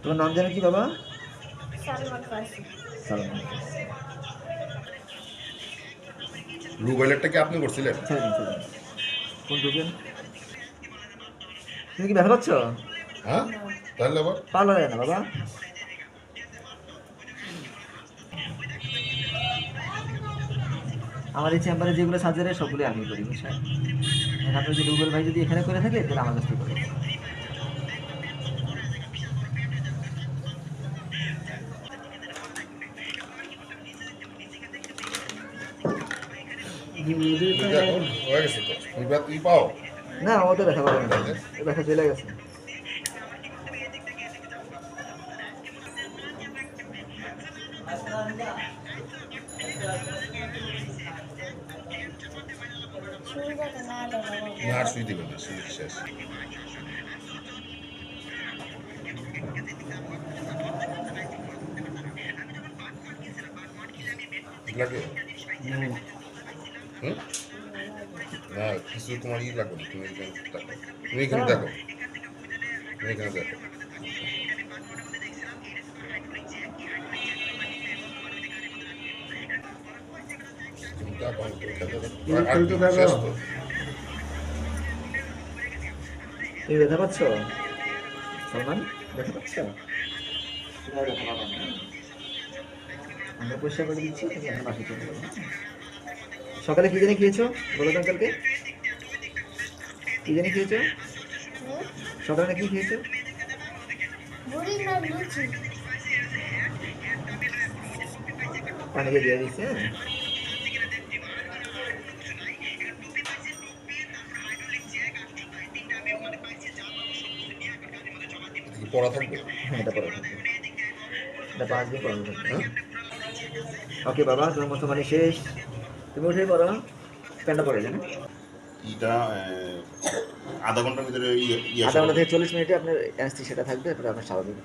তোমার নাম জানো কি বাবা? সালমান ফার্সি। কি আপনি করছিলেন? ছেড়ে দিন কোন ঢুকেন তুমি কি ব্যথা পাচ্ছ হ্যাঁ তাহলে আবার? পারল যায় না বাবা। আমার এই চেম্বারে যেগুলো সার্জারি সবগুলো আমি করি বুঝছেন এখন আপনার যদি গুগল ভাই যদি এখানে করে থাকে তাহলে আমার কাছ থেকে করে এখন হয়ে গেছে তো এবার তুই পাও না ও তো ব্যথা পাবে না ও ব্যথা চলে গেছে না দেবো আর শুই দিবেন না শুই শেষ লাগে হুম। না কিছু তোমার ই লাগবে না, তুমি এখানে দেখো তুমি এখানে দেখো তুমি এখানে দেখো তুমি ব্যথা পাচ্ছ? সালমান ব্যথা পাচ্ছ? আমরা পরিষ্কার করে দিচ্ছি তুমি এখন বাসে চলে যাবে সকালে কি জানি খেয়েছো? বলো তো আঙ্কেলকে। কি জানি খেয়েছো? সকালে কি খেয়েছো? বুড়ি না লুচি পানি দিয়ে দিচ্ছে হ্যাঁ। পড়া থাকবে? হ্যাঁ এটা পরে থাকবে। এটা পাঁচ দিন পরে থাকবে হ্যাঁ। ওকে বাবা তোমার মতো মানে শেষ। তুমি উঠে পড়ো প্যান্টটা পরে যান এটা আধা ঘণ্টার ভিতরে ইয়ে আধা ঘণ্টা থেকে চল্লিশ মিনিটে আপনার সেটা থাকবে তারপরে আপনার স্বাভাবিক।